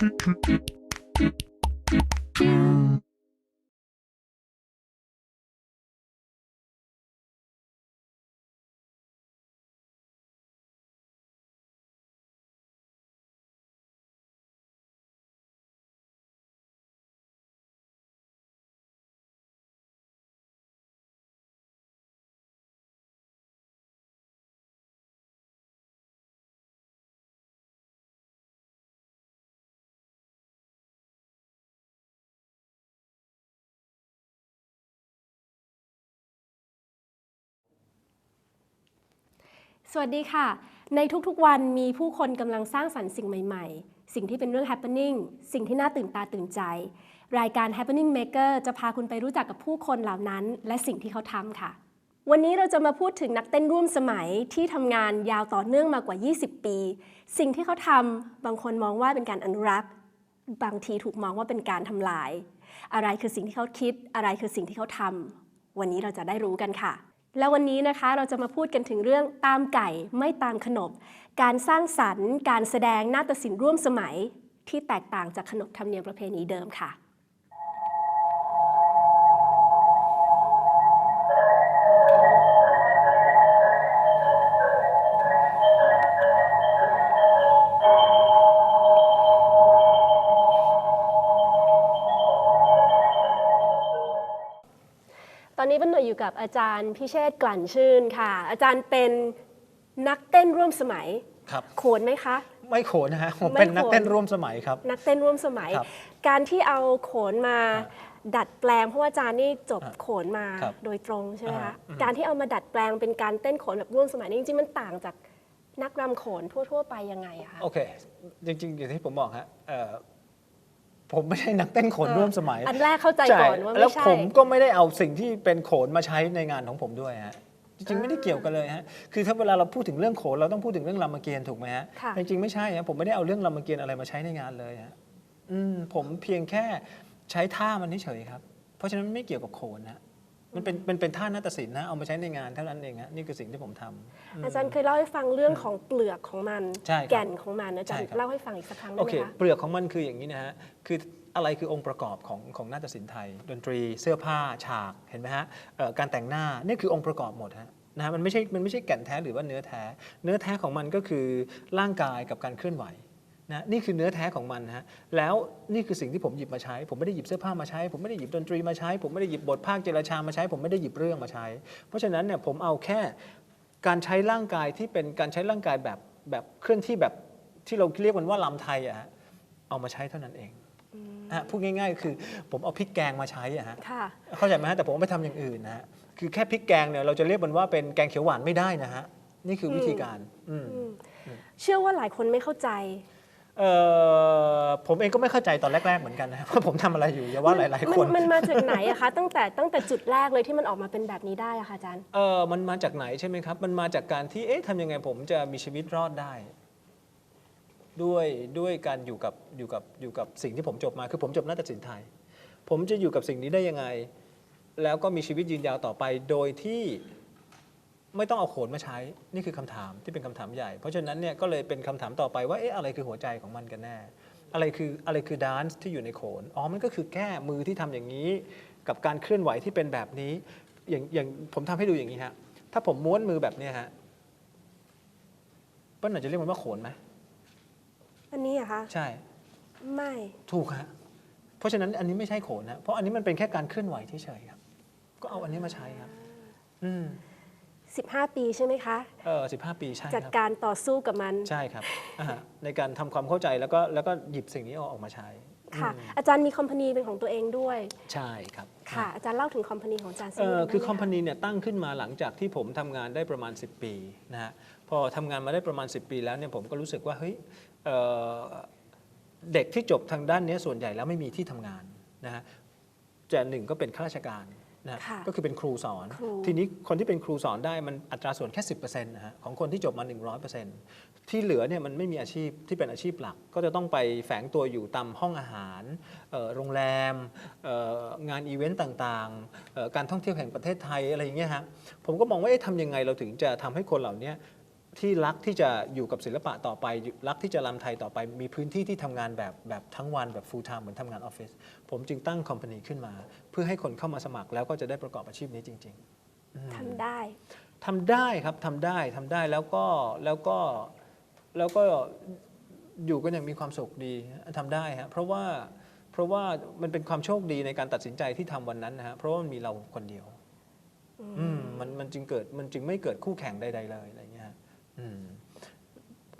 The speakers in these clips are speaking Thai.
Thank you. สวัสดีค่ะ ในทุกๆวันมีผู้คนกำลังสร้างสรรค์สิ่งใหม่ๆ สิ่งที่เป็นเรื่อง happening สิ่งที่น่าตื่นตาตื่นใจ รายการ happening maker จะพาคุณไปรู้จักกับผู้คนเหล่านั้น และสิ่งที่เขาทำค่ะ วันนี้เราจะมาพูดถึงนักเต้นร่วมสมัยที่ทำงานยาวต่อเนื่องมากว่า 20 ปี สิ่งที่เขาทำบางคนมองว่าเป็นการอนุรักษ์ บางทีถูกมองว่าเป็นการทำลาย อะไรคือสิ่งที่เขาคิด อะไรคือสิ่งที่เขาทำวันนี้เราจะได้รู้กันค่ะ แล้ววันนี้นะคะเราจะมาพูดกันถึงเรื่องตามไก่ไม่ตามขนบ การสร้างสรรค์ การแสดงนาฏศิลป์ร่วมสมัยที่แตกต่างจากขนบธรรมเนียมประเพณีเดิมค่ะ อนนี้เป็นหน่วยอยู่กับอาจารย์พิเชษฐ์กลั่นชื่นค่ะ อาจารย์เป็นนักเต้นร่วมสมัยครับโขนไหมคะ ไม่โขนนะฮะผมไม่เป็นนักโขนเต้นร่วมสมัยครับ นักเต้นร่วมสมัยครับการที่เอาโขนมาอ่าดัดแปลงเพราะว่าอาจารย์นี่จบอ่าโขนมาครับโดยตรงใช่ไหมอ่าคะอืมการที่เอามาดัดแปลงเป็นการเต้นโขนแบบร่วมสมัยนี่จริงๆมันต่างจากนักรำโขนทั่วๆไปยังไงอะคะโอเค จริงๆอย่างที่ผมบอกฮะเอ่อ ผมไม่ใช่นักเต้นโขนร่วมสมัย อันแรกเข้าใจก่อนว่าแล้ไม่วใช่ผมก็ไม่ได้เอาสิ่งที่เป็นโขนมาใช้ในงานของผมด้วยฮะจริงๆ ไม่ได้เกี่ยวกันเลยฮะ คือถ้าเวลาเราพูดถึงเรื่องโขนเราต้องพูดถึงเรื่องรามเกียรติ์ถูกไหมฮะ ค่ะจริงๆ ไม่ใช่ฮะผมไม่ได้เอาเรื่องรามเกียรติ์อะไรมาใช้ในงานเลยฮะอืมผมเพียงแค่ใช้ท่ามันเฉยๆครับ เพราะฉะนั้นไม่เกี่ยวกับโขนนะ มันเป็นเป็นเป็นท่านาฏศิลป์นะเอามาใช้ในงานเท่านั้นเองฮะนี่คือสิ่งที่ผมทำอาจารย์เคยเล่าให้ฟังเรื่องของเปลือกของมัน ใช่ครับแก่นของมันอาจารใช่ย์ครับ เล่าให้ฟังอีกสักครั้งได้โอไหมเคคะ เปลือกของมันคืออย่างนี้นะฮะ คืออะไรคือองค์ประกอบของของนาฏศิลป์ไทย ดนตรี เสื้อผ้า ฉาก เห็นไหมฮะเอ่อการแต่งหน้า นี่คือองค์ประกอบหมดฮะนะฮะ มันไม่ใช่ มันไม่ใช่แก่นแท้หรือว่าเนื้อแท้ เนื้อแท้ของมันก็คือร่างกายกับการเคลื่อนไหว นะนี่คือเนื้อแท้ของมันนะฮะแล้วนี่คือสิ่งที่ผมหยิบมาใช้ ผมไม่ได้หยิบเสื้อผ้ามาใช้ ผมไม่ได้หยิบดนตรีมาใช้ ผมไม่ได้หยิบบทภาคเจรชามาใช้ ผมไม่ได้หยิบเรื่องมาใช้ เพราะฉะนั้นเนี่ยผมเอาแค่การใช้ร่างกายที่เป็นการใช้ร่างกายแบบแบบเคลื่อนที่แบบที่เราเรียกมันว่าลำไทยอะฮะเอามาใช้เท่านั้นเองฮะพูดง่ายๆ คือผมเอาพริกแกงมาใช้อะฮะค่ะเข้าใจไหมฮะแต่ผมไม่ทำอย่างอื่นนะฮะคือแค่พริกแกงเนี่ยเราจะเรียกมันว่าเป็นแกงเขียวหวานไม่ได้นะฮะนี่คือวิธีการอืมเชื่อว่าหลายคนไม่เข้าใจเอ่อ ผมเองก็ไม่เข้าใจตอนแรก ๆ เหมือนกันนะว่าผมทำอะไรอยู่อย่าว่าหลาย ๆคนมันมันมาจากไหนอะคะตั้งแต่ตั้งแต่จุดแรกเลยที่มันออกมาเป็นแบบนี้ได้อะคะอาจารย์เออมันมาจากไหนใช่ไหมครับ มันมาจากการที่เอ๊ะทำยังไงผมจะมีชีวิตรอดได้ ด้วยด้วยการอยู่กับอยู่กับอยู่กับสิ่งที่ผมจบมาคือผมจบนาฏศิลป์ไทย ผมจะอยู่กับสิ่งนี้ได้ยังไง แล้วก็มีชีวิตยืนยาวต่อไปโดยที่ ไม่ต้องเอาโขนมาใช้นี่คือคำถามที่เป็นคำถามใหญ่ เพราะฉะนั้นเนี่ยก็เลยเป็นคำถามต่อไปว่าเอ๊ะอะไรคือหัวใจของมันกันแน่ อะไรคืออะไรคือดานซ์ที่อยู่ในโขนอ๋อมันก็คือแค่มือที่ทำอย่างนี้ กับการเคลื่อนไหวที่เป็นแบบนี้ อย่างอย่างผมทำให้ดูอย่างนี้ฮะถ้าผมม้วนมือแบบเนี้ยฮะเปิ้ลอาจจะเรียกมันว่าโขนไหมอันนี้อะคะใช่ไม่ถูกฮะเพราะฉะนั้นอันนี้ไม่ใช่โขนฮะเพราะอันนี้มันเป็นแค่การเคลื่อนไหวเฉยๆครับก็เอาอันนี้มาใช้ครับ อืม 15 ปีใช่ไหมคะ เออสิบห้าปีใช่จัดครับการต่อสู้กับมัน ใช่ครับอ่าฮะในการทำความเข้าใจแล้วก็แล้วก็หยิบสิ่งนี้เอาออกมาใช้ค่ะ อืมอาจารย์มีคอมพานีเป็นของตัวเองด้วย ใช่ครับ ค่ะ อาจารย์เล่าถึงคอมพานีของอาจารย์สักเอ่นิดอได้ไหคือคอมพาะนีเนี่ยตั้งขึ้นมาหลังจากที่ผมทำงานได้ประมาณ 10 ปีนะฮะพอทำงานมาได้ประมาณ 10 ปีแล้วเนี่ยผมก็รู้สึกว่าเฮ้ยเอ่อเด็กที่จบทางด้านเนี้ยส่วนใหญ่แล้วไม่มีที่ทำงานนะฮะจะหนึ่งก็เป็นข้าราชการ นะฮะค่ะก็คือเป็นครูสอนครูทีนี้คนที่เป็นครูสอนได้มันอัตราส่วนแค่ 10%นะฮะของคนที่จบมา 100%ที่เหลือเนี่ยมันไม่มีอาชีพที่เป็นอาชีพหลัก ก็จะต้องไปแฝงตัวอยู่ตามห้องอาหารเอ่อโรงแรมเอ่องานอีเวนต์ต่างๆเอ่อการท่องเที่ยวแห่งประเทศไทยอะไรอย่างเงี้ยฮะผมก็มองว่าเอ๊ะทำยังไงเราถึงจะทำให้คนเหล่านี้ ที่รักที่จะอยู่กับศิลปะต่อไป รักที่จะรำไทยต่อไป มีพื้นที่ที่ทำงานแบบแบบทั้งวันแบบ full time เหมือนทำงานออฟฟิศผมจึงตั้งคอมพานีขึ้นมา เพื่อให้คนเข้ามาสมัครแล้วก็จะได้ประกอบอาชีพนี้จริงๆอืมทำได้ทำได้ครับทำได้ทำได้แล้วก็แล้วก็แล้วก็อยู่กันอย่างมีความสุขดีทำได้ฮะเพราะว่าเพราะว่ามันเป็นความโชคดีในการตัดสินใจที่ทำวันนั้นนะฮะเพราะว่ามันมีเราคนเดียว อืมมันมันจึงเกิดมันจึงไม่เกิดคู่แข่งใดๆเลย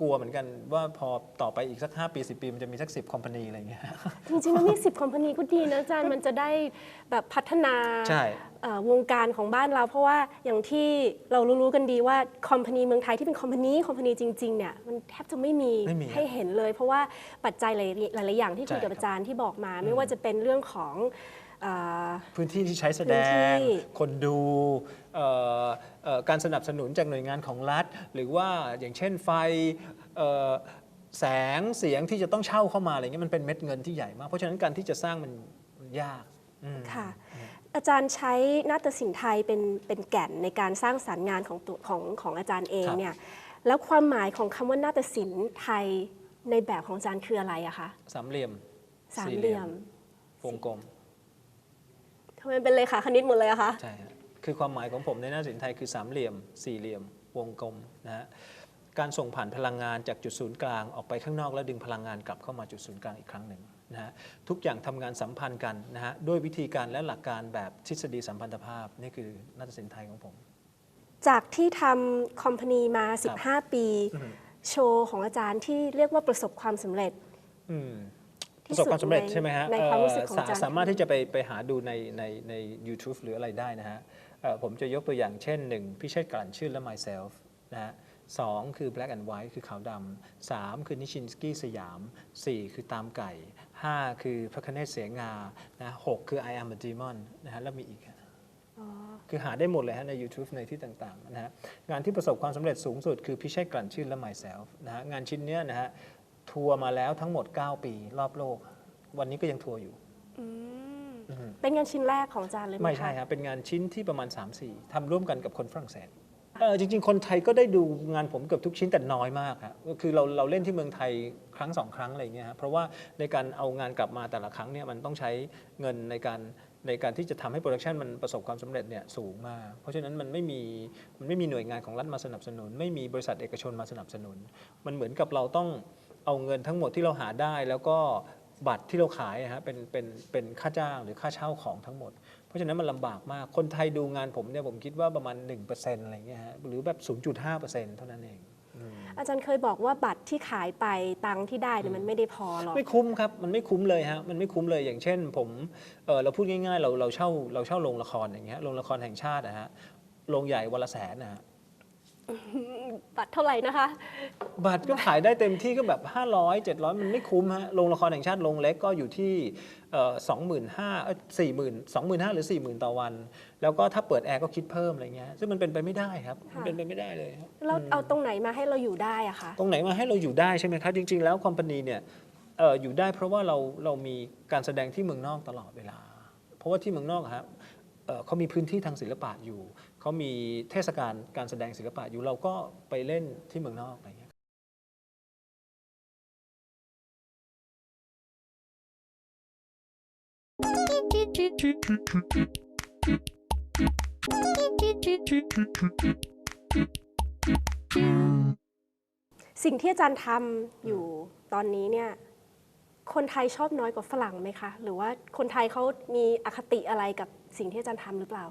กลัวเหมือนกันว่าพอต่อไปอีกสัก 5 ปี 10 ปี มันจะมีสัก 10 คอมพานีอะไรเงี้ย จริงๆแล้วมี10คอมพานีก็ดีนะอาจารย์มันจะได้แบบพัฒนาใช่ เอ่อวงการของบ้านเรา เพราะว่าอย่างที่เรารู้ๆกันดีว่าคอมพานีเมืองไทยที่เป็นคอมพานีคอมพานีจริงๆเนี่ยมันแทบจะไม่มีไม่มีให้เห็นเลย เพราะว่าปัจจัยหลายหลายๆอย่างที่คุยกับใช่ครับอาจารย์ที่บอกมา ไม่ว่าจะเป็นเรื่องของเอ่อ พื้นที่ที่ใช้แสดพื้นที่งคนดูเอ่อเอ่อการสนับสนุนจากหน่วยงานของรัฐ หรือว่าอย่างเช่นไฟเอ่อแสงเสียงที่จะต้องเช่าเข้ามาอะไรเงี้ยมันเป็นเม็ดเงินที่ใหญ่มาก เพราะฉะนั้นการที่จะสร้างมันมันยากอืมค่ะอาจารย์ใช้นาฏศิลป์ไทยเป็นเป็นแก่นในการสร้างสรรค์งานของตัวของของอาจารย์เองครับเนี่ยแล้วความหมายของคำว่านาฏศิลป์ไทยในแบบของอาจารย์คืออะไรอะคะสามเหลี่ยมสามเหลี่ยมวงกลม ทำไมเป็นเลขาคณิตหมดเลยอะคะใช่ฮะคือความหมายของผมในหน้าศิลป์ไทยคือสามเหลี่ยม สี่เหลี่ยม วงกลมนะฮะการส่งผ่านพลังงานจากจุดศูนย์กลางออกไปข้างนอกแล้วดึงพลังงานกลับเข้ามาจุดศูนย์กลางอีกครั้งหนึ่งนะฮะทุกอย่างทำงานสัมพันธ์กันนะฮะด้วยวิธีการและหลักการแบบทฤษฎีสัมพันธภาพนี่คือนาฏศิลป์ไทยของผม จากที่ทำคอมพานีมา 15 ปีอืมโชว์ของอาจารย์ที่เรียกว่าประสบความสำเร็จอืม ปที่ระสบความสำเร็จสุดในใช่ไหมฮะในความรู้สึกของเอ่ออาจารย์สามารถที่จะไปไปหาดูในในใน u t u b e หรืออะไรได้นะฮะเอ่อผมจะยกตัวอย่างเช่นหนึ่งพี่เชษฐ์กลั่นชื่นและ myself นะฮะสองคือ black and white คือขาวดำสามคือนิชินสกี้สยามสี่คือตามไก่ห้าคือพระคเนศเสียงานะหกคือ I am a demon นะฮะแล้วมีอีกฮะคือหาได้หมดเลยฮะใน YouTube ในที่ต่างๆนะฮะงานที่ประสบความสำเร็จสูงสุดคือพี่เชษฐ์กลั่นชื่นและ myself นะฮะงานชิ้นเนี้ยนะฮะ ทัวร์มาแล้วทั้งหมด 9 ปีรอบโลก วันนี้ก็ยังทัวร์อยู่ อืมอืมเป็นงานชิ้นแรกของอาจารย์เลยไหมไม่ใช่คะครับเป็นงานชิ้นที่ประมาณ 3-4ทำร่วมกันกับคนฝรั่งเศสเออจริง ๆ คนไทยก็ได้ดูงานผมเกือบทุกชิ้นแต่น้อยมากครับก็คือเราเราเล่นที่เมืองไทยครั้งสองครั้งอะไรอย่างเงี้ยครับเพราะว่าในการเอางานกลับมาแต่ละครั้งเนี่ยมันต้องใช้เงินในการในการที่จะทำให้โปรดักชันมันประสบความสำเร็จเนี่ยสูงมากเพราะฉะนั้นมันไม่มีมันไม่มีหน่วยงานของรัฐมาสนับสนุน ไม่มีบริษัทเอกชนมาสนับสนุน มันเหมือนกับเราต้อง เอาเงินทั้งหมดที่เราหาได้ แล้วก็บัตรที่เราขายอะฮะเป็นเป็นเป็นค่าจ้างหรือค่าเช่าของทั้งหมด เพราะฉะนั้นมันลำบากมากคนไทยดูงานผมเนี่ยผมคิดว่าประมาณ 1%อะไรเงี้ยฮะหรือแบบ 0.5%เท่านั้นเองอืมอาจารย์เคยบอกว่าบัตรที่ขายไปตังค์ที่ได้เนี่ยมันไม่ได้พอหรอกไม่คุ้มครับ มันไม่คุ้มเลยฮะมันไม่คุ้มเลยอย่างเช่น ผมเออเราพูดง่ายๆ เราเราเช่าเราเช่าโรงละครอย่างเงี้ยโรงละครแห่งชาตินะฮะโรงใหญ่วันละแสนนะฮะ บัตรเท่าไหร่นะคะ บัตรก็ขายได้เต็มที่ก็แบบ 500 700 มันไม่คุ้มฮะโรงละครแห่งชาติโรงเล็กก็อยู่ที่สองหมื่นห้าสี่หมื่นสองหมื่นห้าหรือสี่หมื่นต่อวัน แล้วก็ถ้าเปิดแอร์ก็คิดเพิ่มอะไรเงี้ยซึ่งมันเป็นไปไม่ได้ครับมันเป็นไปไม่ได้เลยครับแล้วเอาตรงไหนมาให้เราอยู่ได้อะคะตรงไหนมาให้เราอยู่ได้ใช่ไหมครับจริง ๆ แล้วคอมพานีเนี่ยเอ่ออยู่ได้เพราะว่าเราเรามีการแสดงที่เมืองนอกตลอดเวลา เพราะว่าที่เมืองนอกอะครับเอ่อเขามีพื้นที่ทางศิลปะอยู่ เขามีเทศกาลการแสดงศิลปะอยู่เราก็ไปเล่นที่เมืองนอกอะไรอย่างเงี้ยสิ่งที่อาจารย์ทำอยู่ตอนนี้เนี่ยคนไทยชอบน้อยกว่าฝรั่งไหมคะ หรือว่าคนไทยเขามีอคติอะไรกับสิ่งที่อาจารย์ทำหรือเปล่า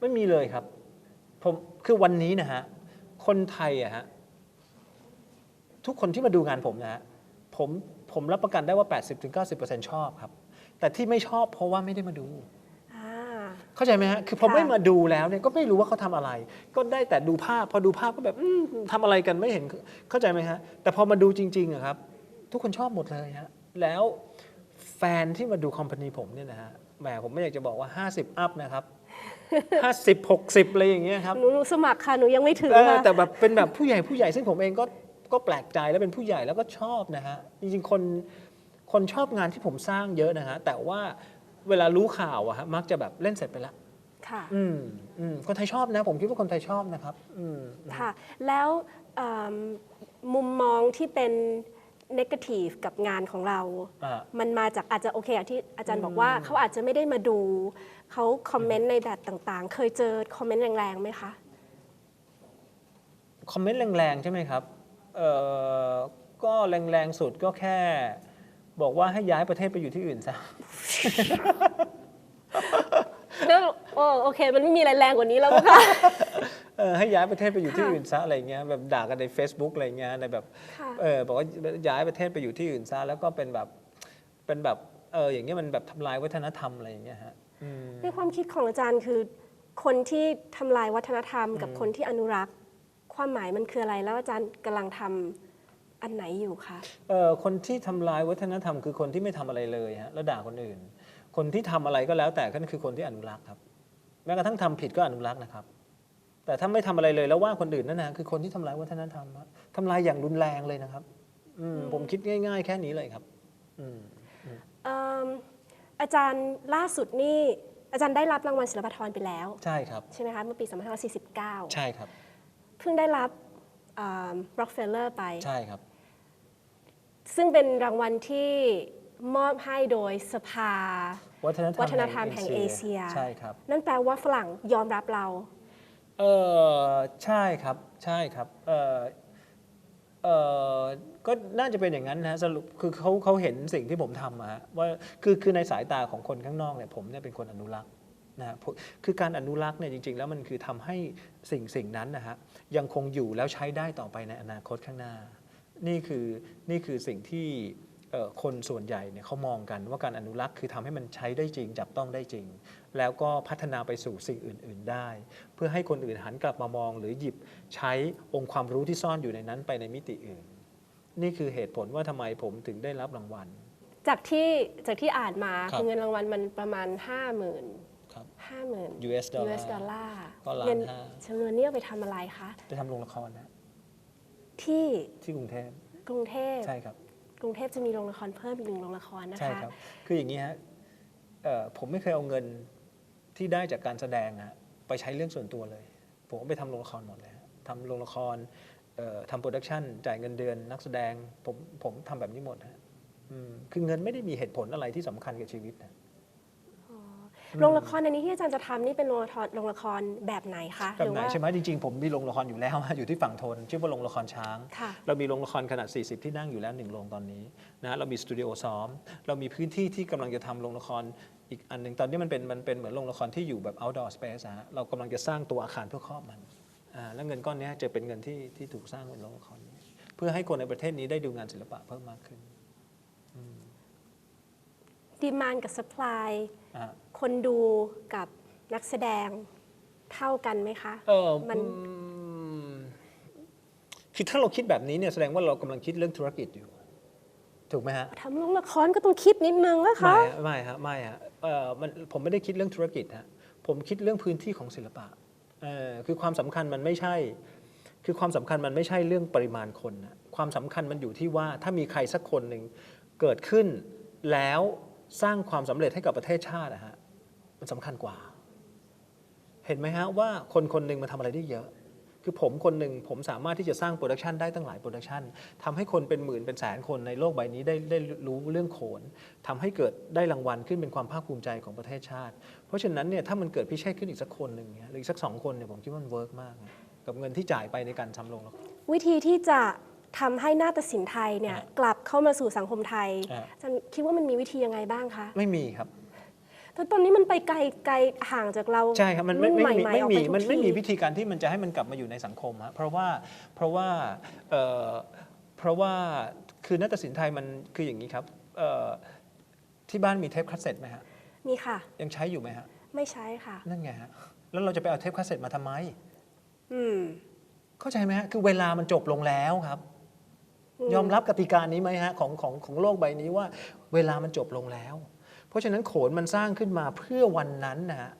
ไม่มีเลยครับ ผมคือวันนี้นะฮะคนไทยอะฮะทุกคนที่มาดูงานผมนะฮะผมผมรับประกันได้ว่า 80-90%ชอบครับ แต่ที่ไม่ชอบเพราะว่าไม่ได้มาดูอ่าเข้าใจไหมฮะ คือพอค่ะไม่มาดูแล้วเนี่ยก็ไม่รู้ว่าเขาทำอะไร ก็ได้แต่ดูภาพ พอดูภาพก็แบบอืมทำอะไรกันไม่เห็น เข้าใจไหมฮะ แต่พอมาดูจริงๆอะครับ ทุกคนชอบหมดเลยฮะ แล้วแฟนที่มาดูคอมพานีผมเนี่ยนะฮะ แหมผมไม่อยากจะบอกว่า 50 อัพนะครับ 50 60อะไรอย่างเงี้ยครับหนูหนูสมัครค่ะ หนูยังไม่ถึงเออค่ะ แต่แบบเป็นแบบผู้ใหญ่ผู้ใหญ่ซึ่งผมเองก็ก็แปลกใจแล้วเป็นผู้ใหญ่แล้วก็ชอบนะฮะจริงๆคนคนชอบงานที่ผมสร้างเยอะนะฮะแต่ว่าเวลารู้ข่าวอะฮะมักจะแบบเล่นเสร็จไปแล้วค่ะ อืมอืมคนไทยชอบนะ ผมคิดว่าคนไทยชอบนะครับอืม ค่ะ แล้วเอิ่มมุมมองที่เป็น negative กับงานของเรา อ่ามันมาจากอาจจะโอเคอย่างที่อาจารย์บอกว่าเขาอาจจะไม่ได้มาดู เขาคอมเมนต์ในแบบต่างๆ เคยเจอคอมเมนต์แรงๆไหมคะคอมเมนต์แรงๆใช่ไหมครับเอ่อก็แรงๆสุดก็แค่ บอกว่าให้ย้ายประเทศไปอยู่ที่อื่นซะแล้วโอ้โอเค มันไม่มีอะไรแรงกว่านี้แล้วมั้งคะเออให้ย้ายประเทศไปอยู่ที่ค่ะอื่นซะอะไรเงี้ยแบบด่ากันใน Facebook อะไรเงี้ยในแบบค่ะเออบอกว่าย้ายประเทศไปอยู่ที่อื่นซะแล้วก็เป็นแบบเป็นแบบเอออย่างเงี้ยมันแบบทำลายวัฒนธรรมอะไรอย่างเงี้ยฮะอืม ในความคิดของอาจารย์คือ คนที่ทำลายวัฒนธรรม กับคนที่อนุรักษ์ ความหมายมันคืออะไรแล้วอาจารย์กำลังทำอันไหนอยู่คะเอ่อคนที่ทำลายวัฒนธรรม คือคนที่ไม่ทำอะไรเลยฮะแล้วด่าคนอื่น คนที่ทำอะไรก็แล้วแต่ก็คือคนที่อนุรักษ์ครับ แม้กระทั่งทำผิดก็อนุรักษ์นะครับ แต่ถ้าไม่ทำอะไรเลยแล้วว่าคนอื่นนั่นนะคือคนที่ทำลายวัฒนธรรมครับทำลายอย่างรุนแรงเลยนะครับ อืมผมคิดง่าย ๆ แค่นี้เลยครับ อืมเอิ่มอาจารย์ล่าสุดนี่อาจารย์ได้รับรางวัลศิลปาธรไปแล้ว ใช่ครับ ใช่ไหมคะเมื่อปี2549 ใช่ครับ เพิ่งได้รับร็อกเฟลเลอร์ไป ใช่ครับ ซึ่งเป็นรางวัลที่มอบให้โดยสภา วัฒนธรรมวัฒนธรรมแห่งเอเชีย ใช่ครับ นั่นแปลว่าฝรั่งยอมรับเรา เออใช่ครับ ใช่ครับ เออ เออก็น่าจะเป็นอย่างนั้นนะฮะสรุปคือเขาเขาเห็นสิ่งที่ผมทำอะฮะว่าคือคือในสายตาของคนข้างนอกเนี่ยผมเนี่ยเป็นคนอนุรักษ์นะฮะผมคือการอนุรักษ์เนี่ยจริง ๆ แล้วมันคือทำให้สิ่งสิ่งนั้นนะฮะยังคงอยู่แล้วใช้ได้ต่อไปในอนาคตข้างหน้า นี่คือนี่คือสิ่งที่เอ่อคนส่วนใหญ่เนี่ยเขามองกันว่าการอนุรักษ์คือทำให้มันใช้ได้จริง จับต้องได้จริง แล้วก็พัฒนาไปสู่สิ่งอื่น ๆ ได้ เพื่อให้คนอื่นหันกลับมามอง หรือหยิบใช้องค์ความรู้ที่ซ่อนอยู่ในนั้นไปในมิติอื่น นี่คือเหตุผลว่าทำไมผมถึงได้รับรางวัล จากที่จากที่อ่านมาครับ คือเงินรางวัลมันประมาณ 5 0,000 ครับ 50,000 US ดอลลา US ร์ดอลลาร์ก็ล้านเงินห้า จำนวนนี้เอาไปทำอะไรคะ ไปทำโรงละครนะที่ที่กรุงเทพกรุงเทพ ใช่ครับ กรุงเทพจะมีโรงละครเพิ่มอีกหนึ่งโรงละครนะใช่คะ ครับ คืออย่างนี้ฮะเอ่อผมไม่เคยเอาเงิน ที่ได้จากการแสดงฮะไปใช้เรื่องส่วนตัวเลย ผมก็ไปทำโรงละครหมดเลยฮะทำโรงละครเอ่อทำโปรดักชันจ่ายเงินเดือนนักแสดงผมผมทำแบบนี้หมดฮะอืมคือเงินไม่ได้มีเหตุผลอะไรที่สำคัญกับชีวิตนะ โรงละครอันนี้ที่อาจารย์จะทำนี่เป็นโรงละครโรงละครแบบไหนคะแบบไหนใช่ไหมจริงๆ ผมมีโรงละครอยู่แล้ว อยู่ที่ฝั่งทนชื่อว่าโรงละครช้าง ค่ะ เรามีโรงละครขนาด 40 ที่นั่งอยู่แล้วหนึ่งโรงตอนนี้นะเรามีสตูดิโอซ้อม เรามีพื้นที่ที่กำลังจะทำโรงละคร อีกอันหนึ่งตอนนี้มันเป็นมันเป็นเหมือนโรงละครที่อยู่แบบ outdoor space อะฮะเรากำลังจะสร้างตัวอาคารเพื่อครอบมันอ่าแล้วเงินก้อนเนี้ยจะเป็นเงินที่ที่ถูกสร้างเป็นโรงละครนี้เพื่อให้คนในประเทศนี้ได้ดูงานศิลปะเพิ่มมากขึ้นดีมานกับสปายอ่า คนดูกับนักแสดงเท่ากันไหมคะ เออมัน อืมคือถ้าเราคิดแบบนี้เนี่ยแสดงว่าเรากำลังคิดเรื่องธุรกิจอยู่ ถูกไหมฮะทำโรงละครก็ต้องคิดนิดนึงนะคะไม่ฮะไม่ฮะไม่ฮะเอ่อมันผมไม่ได้คิดเรื่องธุรกิจฮะผมคิดเรื่องพื้นที่ของศิลปะเอ่อคือความสำคัญมันไม่ใช่ คือความสำคัญมันไม่ใช่เรื่องปริมาณคนนะความสำคัญมันอยู่ที่ว่าถ้ามีใครสักคนหนึ่งเกิดขึ้นแล้วสร้างความสำเร็จให้กับประเทศชาตินะฮะมันสำคัญกว่า เห็นไหมฮะว่าคนคนหนึ่งมาทำอะไรได้เยอะ คือผมคนหนึ่งผมสามารถที่จะสร้างโปรดักชันได้ตั้งหลายโปรดักชันทำให้คนเป็นหมื่นเป็นแสนคนในโลกใบนี้ได้ได้รู้เรื่องโขนทำให้เกิดได้รางวัลขึ้นเป็นความภาคภูมิใจของประเทศชาติ เพราะฉะนั้นเนี่ยถ้ามันเกิดพิเชษขึ้นอีกสักคนหนึ่งเนี่ยหรืออีกสักสองคนเนี่ยผมคิดว่ามันเวิร์กมากนะกับเงินที่จ่ายไปในการทำโรงละครวิธีที่จะทำให้นาฏศิลป์ไทยเนี่ยอะกลับเข้ามาสู่สังคมไทยอะอาจารย์คิดว่ามันมีวิธียังไงบ้างคะ ไม่มีครับ แต่ตอนนี้มันไปไกลไกลห่างจากเราใช่ครับมันไม่รุ่ไม่มีใหๆไม่ออกมีปทุกมันไม่มีทีวิธีการที่มันจะให้มันกลับมาอยู่ในสังคมฮะเพราะว่าเพราะว่าเอ่อเพราะว่าคือนาฏศิลป์ไทยมันคืออย่างนี้ครับเอ่อที่บ้านมีเทปคาสเซ็ตไหมฮะมีค่ะ ยังใช้อยู่ไหมฮะ ไม่ใช้ค่ะ นั่นไงฮะ แล้วเราจะไปเอาเทปคาสเซ็ตมาทำไม อืม เข้าใจไหมฮะ คือเวลามันจบลงแล้วครับอืมยอมรับกติกานี้ไหมฮะ ของของของโลกใบนี้ว่า เวลามันจบลงแล้วเพ ราะฉะนั้นโขนมันสร้างขึ้นมาเพื่อวันนั้นนะฮะ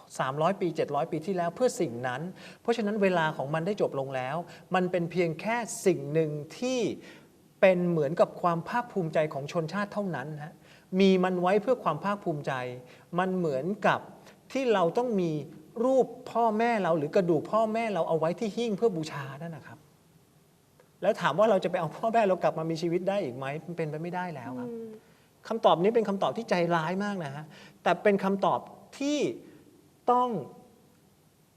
300 ปี 700 ปีที่แล้วเพื่อสิ่งนั้น เพราะฉะนั้นเวลาของมันได้จบลงแล้ว มันเป็นเพียงแค่สิ่งหนึ่งที่เป็นเหมือนกับความภาคภูมิใจของชนชาติเท่านั้นฮะมีมันไว้เพื่อความภาคภูมิใจ มันเหมือนกับที่เราต้องมีรูปพ่อแม่เราหรือกระดูกพ่อแม่เราเอาไว้ที่หิ้งเพื่อบูชานั่นนะครับ แล้วถามว่าเราจะไปเอาพ่อแม่เรากลับมามีชีวิตได้อีกไหมมันเป็นไปไม่ได้แล้วครับ คำตอบนี้เป็นคำตอบที่ใจร้ายมากนะฮะแต่เป็นคำตอบที่ต้อง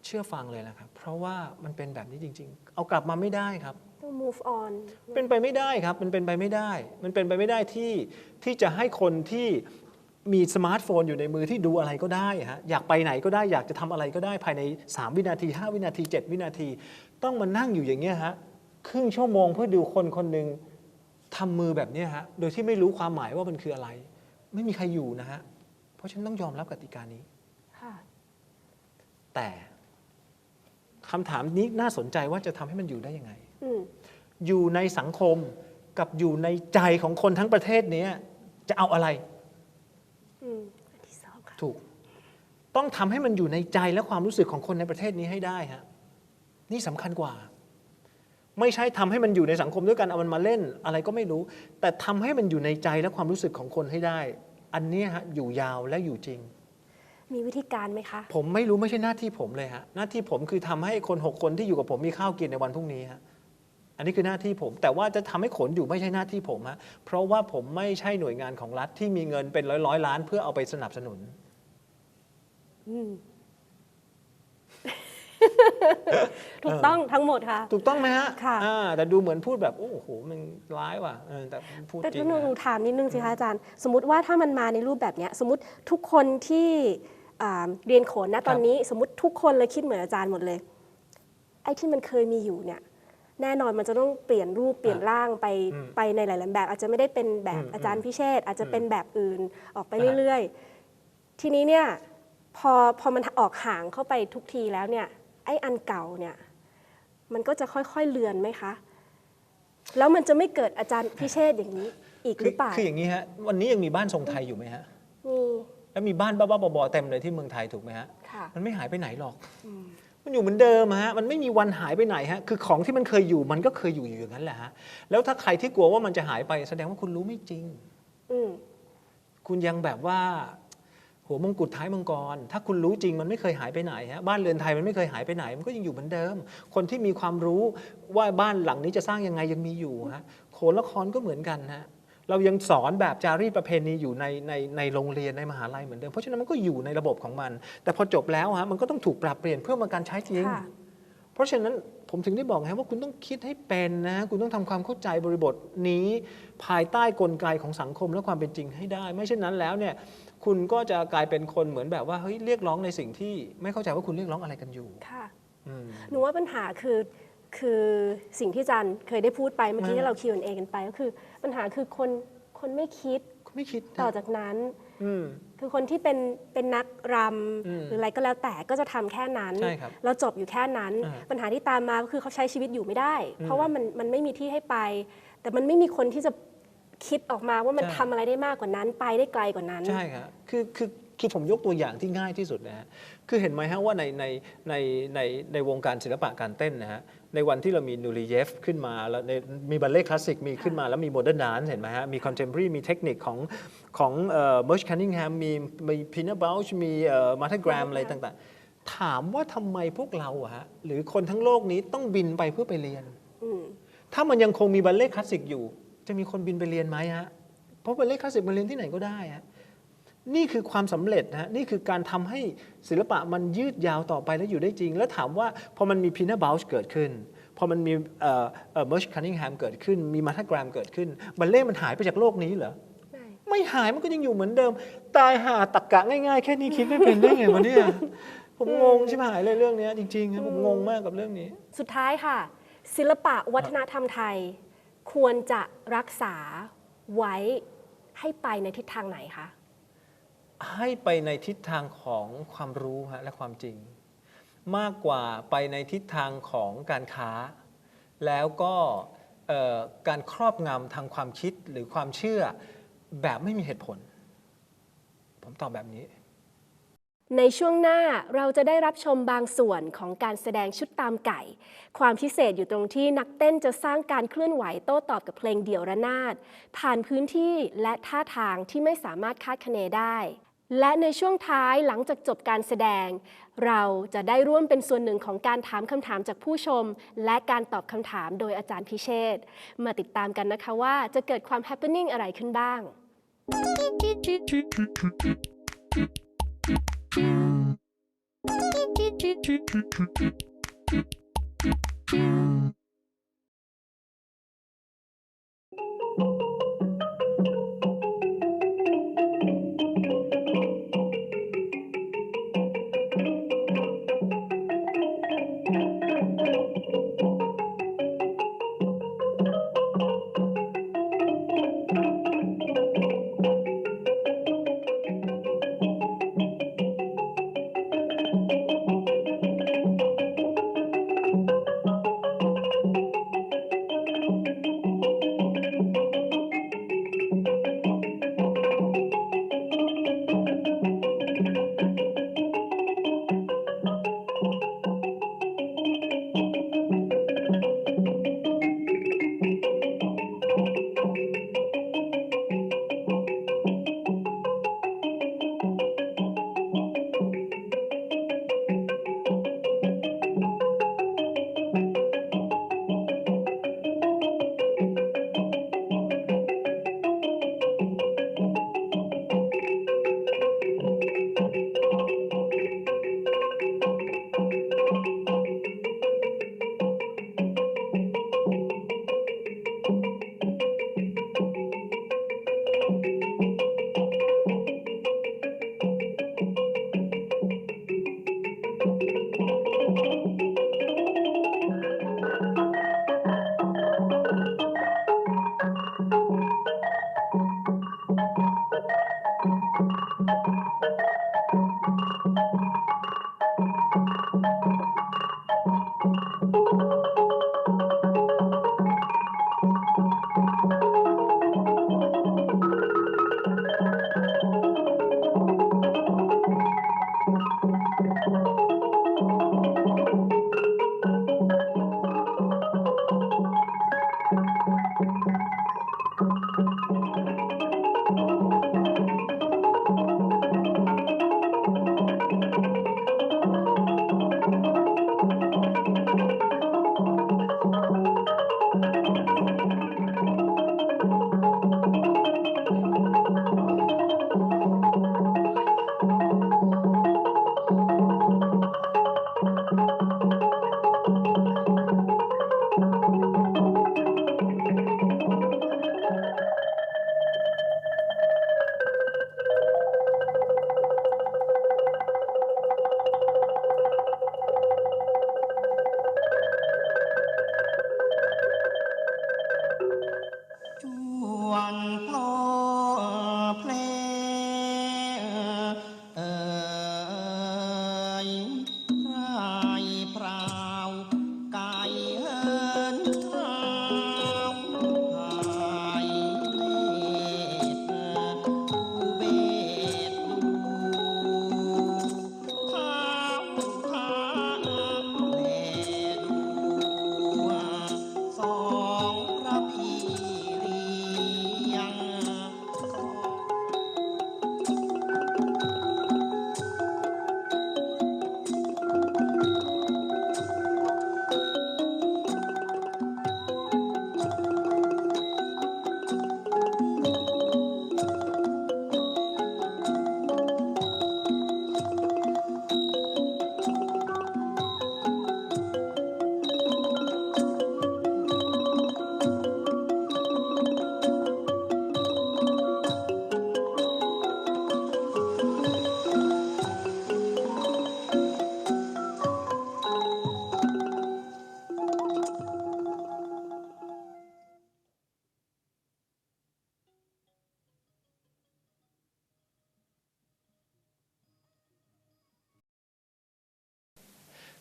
เชื่อฟังเลยนะครับ เพราะว่ามันเป็นแบบนี้จริง ๆ เอากลับมาไม่ได้ครับ ต้อง move on เป็นไปไม่ได้ครับ มันเป็นไปไม่ได้ มันเป็นไปไม่ได้ที่ที่จะให้คนที่มีสมาร์ทโฟนอยู่ในมือที่ดูอะไรก็ได้ฮะอยากไปไหนก็ได้อยากจะทำอะไรก็ได้ภายใน 3 วินาที 5 วินาที 7 วินาที ต้องมานั่งอยู่อย่างเงี้ยฮะครึ่งชั่วโมงเพื่อดูคนคนหนึ่ง ทำมือแบบเนี้ยฮะ โดยที่ไม่รู้ความหมายว่ามันคืออะไร ไม่มีใครอยู่นะฮะ เพราะฉะนันต้องยอมรับกติกานี้ค่ะแต่คำถามนี้น่าสนใจว่าจะทำให้มันอยู่ได้ยังไงอืมอยู่ในสังคมกับอยู่ในใจของคนทั้งประเทศเนี้ยจะเอาอะไรอืมอันที่สองค่ะถูก ต้องทำให้มันอยู่ในใจและความรู้สึกของคนในประเทศนี้ให้ได้ฮะ นี่สำคัญกว่า ไม่ใช่ทำให้มันอยู่ในสังคมด้วยกันเอามันมาเล่นอะไรก็ไม่รู้ แต่ทำให้มันอยู่ในใจและความรู้สึกของคนให้ได้ อันเนี้ยฮะอยู่ยาวและอยู่จริง มีวิธีการไหมคะ ผมไม่รู้ไม่ใช่หน้าที่ผมเลยฮะหน้าที่ผมคือทำให้คนหกคนที่อยู่กับผมมีข้าวกินในวันพรุ่งนี้ฮะอันนี้คือหน้าที่ผมแต่ว่าจะทำให้ขนอยู่ไม่ใช่หน้าที่ผมฮะเพราะว่าผมไม่ใช่หน่วยงานของรัฐที่มีเงินเป็นร้อยร้อยๆล้าน เพื่อเอาไปสนับสนุน อืม ถูกต้องทั้งหมดค่ะ ถูกต้องไหมฮะค่ะอ่าแต่ดูเหมือนพูดแบบ โอ้โห มันร้ายว่ะเออแต่พูดแต่จริงหนูหนูนะถามนิดนึงสิคะอาจารย์ สมมติว่าถ้ามันมาในรูปแบบเนี้ย สมมติทุกคนที่อ่าเรียนโขนนะตอนนี้สมมติทุกคนเลยคิดเหมือนอาจารย์หมดเลย ไอ้ที่มันเคยมีอยู่เนี่ยแน่นอนมันจะต้องเปลี่ยนรูปเปลี่ยนร่างไปไปในหลายๆแบบ อาจจะไม่ได้เป็นแบบอาจารย์พิเชษอาจจะเป็นแบบอื่นออกไปเรื่อยๆ ทีนี้เนี่ยพอพอมันออกห่างเข้าไปทุกทีแล้วเนี่ย ไอ้อันเก่าเนี่ยมันก็จะค่อยๆเลือนไหมคะ แล้วมันจะไม่เกิดอาจารย์พิเชษอย่างนี้อีกคืหรือเปล่าคืออย่างนี้ฮะวันนี้ยังมีบ้านทรงไทยอยู่ไหมฮะมีแล้วมีบ้านบ้าๆบอๆเต็มเลยที่เมืองไทยถูกไหมฮะค่ะมันไม่หายไปไหนหรอกมันอยู่เหมือนเดิมฮะมันไม่มีวันหายไปไหนฮะคือของที่มันเคยอยู่มันก็เคยอยู่อยู่อย่างนั้นแหละฮะแล้วถ้าใครที่กลัวว่ามันจะหายไป แสดงว่าคุณรู้ไม่จริงอืมคุณยังแบบว่า หัวมงกุฎท้ายมังกร ถ้าคุณรู้จริงมันไม่เคยหายไปไหนฮะบ้านเรือนไทยมันไม่เคยหายไปไหน มันก็ยังอยู่เหมือนเดิม คนที่มีความรู้ว่าบ้านหลังนี้จะสร้างยังไงยังมีอยู่ฮะโขนละครก็เหมือนกันฮะเรายังสอนแบบจารีตประเพณีอยู่ในในในโรงเรียนในมหาลัยเหมือนเดิม เพราะฉะนั้นมันก็อยู่ในระบบของมัน แต่พอจบแล้วฮะมันก็ต้องถูกปรับเปลี่ยนเพื่อมาการใช้จริงค่ะเพราะฉะนั้นผมถึงได้บอกไงว่าคุณต้องคิดให้เป็นนะคุณต้องทำความเข้าใจบริบทนี้ ภายใต้กลไกของสังคมและความเป็นจริงให้ได้ ไม่เช่นนั้นแล้วเนี่ย คุณก็จะกลายเป็นคนเหมือนแบบว่าเฮ้ยเรียกร้องในสิ่งที่ไม่เข้าใจว่าคุณเรียกร้องอะไรกันอยู่ค่ะอืมหนูว่าปัญหาคือคือสิ่งที่อาจารย์เคยได้พูดไปเมื่อกี้อ่าที่เรา Q&A กันไปก็คือ ปัญหาคือคนคนไม่คิดคุณไม่คิดนะต่อจากนั้นอืมคือคนที่เป็นเป็นนักรอืมำหรืออะไรก็แล้วแต่ก็จะทำแค่นั้นใช่ครับแล้วจบอยู่แค่นั้นอ่าปัญหาที่ตามมาก็คือเขาใช้ชีวิตอยู่ไม่ได้อืมเพราะว่ามันมันไม่มีที่ให้ไป แต่มันไม่มีคนที่จะ คิดออกมาว่ามันใช่ ทำอะไรได้มากกว่านั้นไปได้ไกลกว่านั้น ใช่ครับคือคือคือผมยกตัวอย่างที่ง่ายที่สุดนะฮะ คือเห็นไหมฮะว่าในในในในในวงการศิลปะการเต้นนะฮะ ในวันที่เรามีนูริเยฟขึ้นมาแล้วในมีบัลเล่คลาสสิกมีขึ้นมาแล้วมีโมเดิร์นดานเห็นไหมฮะ มีคอนเทม p o r a r y มีเทคนิคของของเอ่อเบิร์ชคันนิงแฮมมีมีพีนาบัลช์มีเอ่อมาร์ทกรามอะไรต่างๆ ถามว่าทำไมพวกเราอะฮะหรือคนทั้งโลกนี้ต้องบินไปเพื่อไปเรียน อืมถ้ามันยังคงมีบัลเล่คลาสสิกอยู่ จะมีคนบินไปเรียนไหมฮะเพราะบัลเล่คลาสสิกมันเรียนที่ไหนก็ได้ฮะนี่คือความสำเร็จนะฮะนี่คือการทำให้ศิลปะมันยืดยาวต่อไปและอยู่ได้จริง แล้วถามว่าพอมันมีพีนาบัลช์เกิดขึ้น พอมันมีเอ่อเอ่อเมอร์ชคันนิงแฮมเกิดขึ้น มีมาร์ทกรามเกิดขึ้นบัลเล่มันหายไปจากโลกนี้เหรอใช่ไม่หายมันก็ยังอยู่เหมือนเดิม ตายหาตักกะง่ายๆ แค่นี้คิดไม่เป็นได้ไงวะเนี่ยผมงงใช่ไหมหายเลยเรื่องเนี้ยจริงๆครับผมงงมากกับเรื่องนี้ สุดท้ายค่ะ ศิลปะวัฒนธรรมไทย ควรจะรักษาไว้ให้ไปในทิศทางไหนคะ ให้ไปในทิศทางของความรู้ฮะและความจริง มากกว่าไปในทิศทางของการค้า แล้วก็การครอบงำทางความคิดหรือความเชื่อแบบไม่มีเหตุผล ผมตอบแบบนี้ ในช่วงหน้าเราจะได้รับชมบางส่วนของการแสดงชุดตามไก่ ความพิเศษอยู่ตรงที่นักเต้นจะสร้างการเคลื่อนไหวโต้ตอบกับเพลงเดี่ยวระนาด ผ่านพื้นที่และท่าทางที่ไม่สามารถคาดคะเนได้ และในช่วงท้ายหลังจากจบการแสดง เราจะได้ร่วมเป็นส่วนหนึ่งของการถามคำถามจากผู้ชม และการตอบคำถามโดยอาจารย์พิเชษมาติดตามกันนะคะว่าจะเกิดความแฮปปี้นิ่งอะไรขึ้นบ้าง จ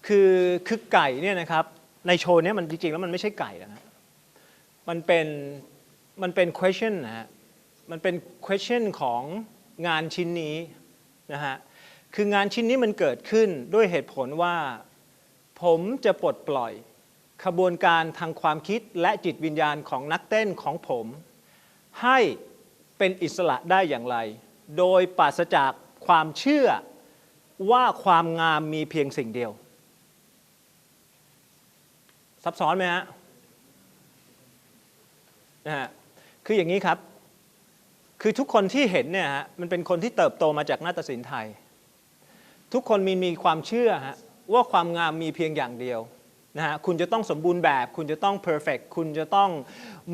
คือคือไก่เนี่ยนะครับในโชว์เนี้มันจริงๆแล้วมันไม่ใช่ไก่นะฮะมันเป็นมันเป็น question นะฮะมันเป็น question ของงานชิ้นนี้นะฮะคืองานชิ้นนี้มันเกิดขึ้นด้วยเหตุผลว่า ผมจะปลดปล่อยขบวนการทางความคิดและจิตวิญญาณของนักเต้นของผม ให้เป็นอิสระได้อย่างไร โดยปราศจากความเชื่อว่าความงามมีเพียงสิ่งเดียว ซับซ้อนไหมฮะนะฮะคืออย่างนี้ครับ คือทุกคนที่เห็นเนี่ยฮะมันเป็นคนที่เติบโตมาจากนาฏศิลป์ไทย ทุกคนมีมีความเชื่อฮะว่าความงามมีเพียงอย่างเดียว นะฮะคุณจะต้องสมบูรณ์แบบ คุณจะต้อง perfect คุณจะต้อง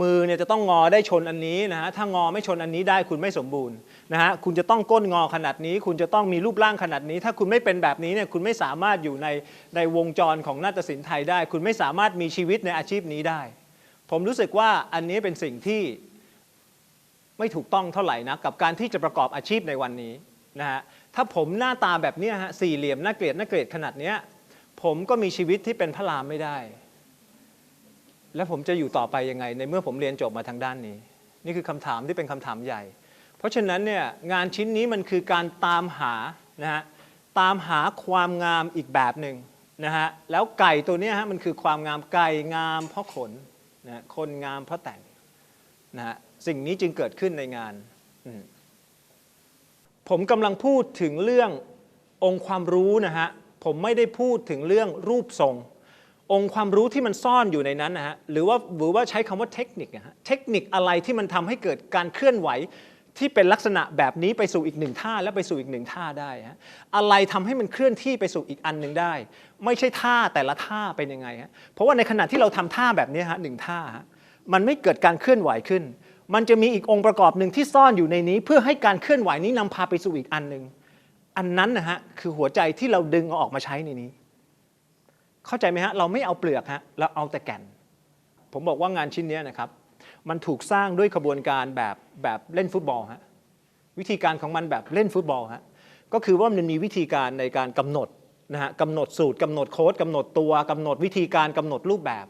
มือเนี่ยจะต้องงอได้ชนอันนี้นะฮะถ้างอไม่ชนอันนี้ได้คุณไม่สมบูรณ์นะฮะคุณจะต้องก้นงอขนาดนี้ คุณจะต้องมีรูปร่างขนาดนี้ ถ้าคุณไม่เป็นแบบนี้เนี่ยคุณไม่สามารถอยู่ในในวงจรของนาฏศิลป์ไทยได้ คุณไม่สามารถมีชีวิตในอาชีพนี้ได้ ผมรู้สึกว่าอันนี้เป็นสิ่งที่ไม่ถูกต้องเท่าไหร่นะกับการที่จะประกอบอาชีพในวันนี้นะฮะถ้าผมหน้าตาแบบเนี้ยฮะสี่เหลี่ยมน่าเกลียดน่าเกลียดขนาดเนี้ย ผมก็มีชีวิตที่เป็นพระรามไม่ได้ แล้วผมจะอยู่ต่อไปยังไง ในเมื่อผมเรียนจบมาทางด้านนี้ นี่คือคำถามที่เป็นคำถามใหญ่ เพราะฉะนั้นเนี่ยงานชิ้นนี้มันคือการตามหานะฮะตามหาความงามอีกแบบหนึ่งนะฮะแล้วไก่ตัวนี้ฮะมันคือความงามไก่งามเพราะขนนะฮะคนงามเพราะแต่งนะฮะสิ่งนี้จึงเกิดขึ้นในงาน ผมกำลังพูดถึงเรื่ององค์ความรู้นะฮะ ผมไม่ได้พูดถึงเรื่องรูปทรง องค์ความรู้ที่มันซ่อนอยู่ในนั้นนะฮะหรือว่าหรือว่าใช้คำว่าเทคนิคนะฮะเทคนิคอะไรที่มันทำให้เกิดการเคลื่อนไหวที่เป็นลักษณะแบบนี้ไปสู่อีกหนึ่งท่าและไปสู่อีกหนึ่งท่าได้ฮะอะไรทำให้มันเคลื่อนที่ไปสู่อีกอันหนึ่งได้ ไม่ใช่ท่าแต่ละท่าเป็นยังไงฮะเพราะว่าในขณะที่เราทำท่าแบบนี้ฮะหนึ่งท่ามันไม่เกิดการเคลื่อนไหวขึ้น มันจะมีอีกองค์ประกอบหนึ่งที่ซ่อนอยู่ในนี้ เพื่อให้การเคลื่อนไหวนี้นำพาไปสู่อีกอันหนึ่ง อันนั้นนะฮะคือหัวใจที่เราดึงเอาออกมาใช้ในนี้ เข้าใจไหมฮะเราไม่เอาเปลือกฮะเราเอาแต่แก่น ผมบอกว่างานชิ้นเนี้ยนะครับ มันถูกสร้างด้วยขบวนการแบบแบบเล่นฟุตบอลฮะวิธีการของมันแบบเล่นฟุตบอลฮะก็คือว่ามันมีวิธีการในการกำหนดนะฮะกำหนดสูตรกำหนดโค้ดกำหนดตัวกำหนดวิธีการกำหนดรูปแบบ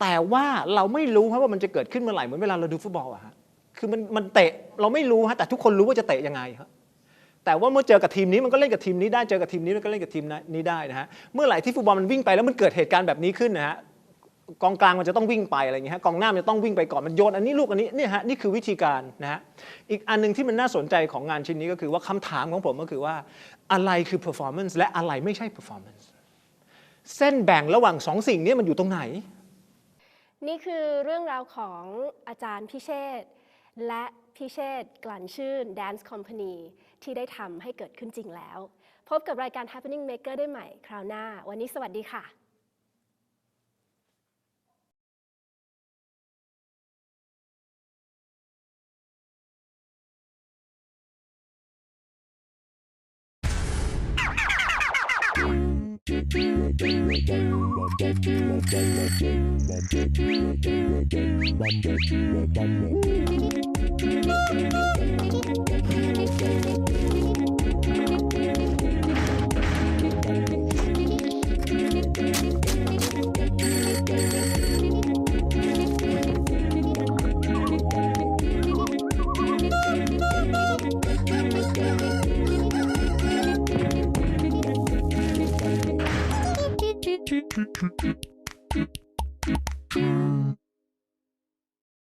แต่ว่าเราไม่รู้ครับว่ามันจะเกิดขึ้นเมื่อไหร่เหมือนเวลาเราดูฟุตบอลอะฮะคือมันมันเตะเราไม่รู้ฮะแต่ทุกคนรู้ว่าจะเตะยังไงครับ แต่ว่าเมื่อเจอกับทีมนี้มันก็เล่นกับทีมนี้ได้เจอกับทีมนี้มันก็เล่นกับทีมนี้ได้นะฮะเมื่อไหร่ที่ฟุตบอลมันวิ่งไปแล้วมันเกิดเหตุการณ์แบบนี้ขึ้นนะฮะกองกลางมันจะต้องวิ่งไปอะไรอย่างเงี้ยฮะกองหน้ามันจะต้องวิ่งไปก่อนมันโยนอันนี้ลูกอันนี้เนี่ยฮะนี่คือวิธีการนะฮะอีกอันหนึงที่มันน่าสนใจของงานชิ้นนี้ก็คือว่าคำถามของผมก็คือว่าอะไรคือ performance และอะไรไม่ใช่ performance เส้นแบ่งระหว่างสองสิ่งนี้มันอยู่ตรงไหน นี่คือเรื่องราวของอาจารย์พิเชษและพิเชษกลั่นชื่น Dance Company ที่ได้ทำให้เกิดขึ้นจริงแล้ว พบกับรายการ Happening Maker ได้ใหม่คราวหน้า วันนี้สวัสดีค่ะ Thank you. Thank you.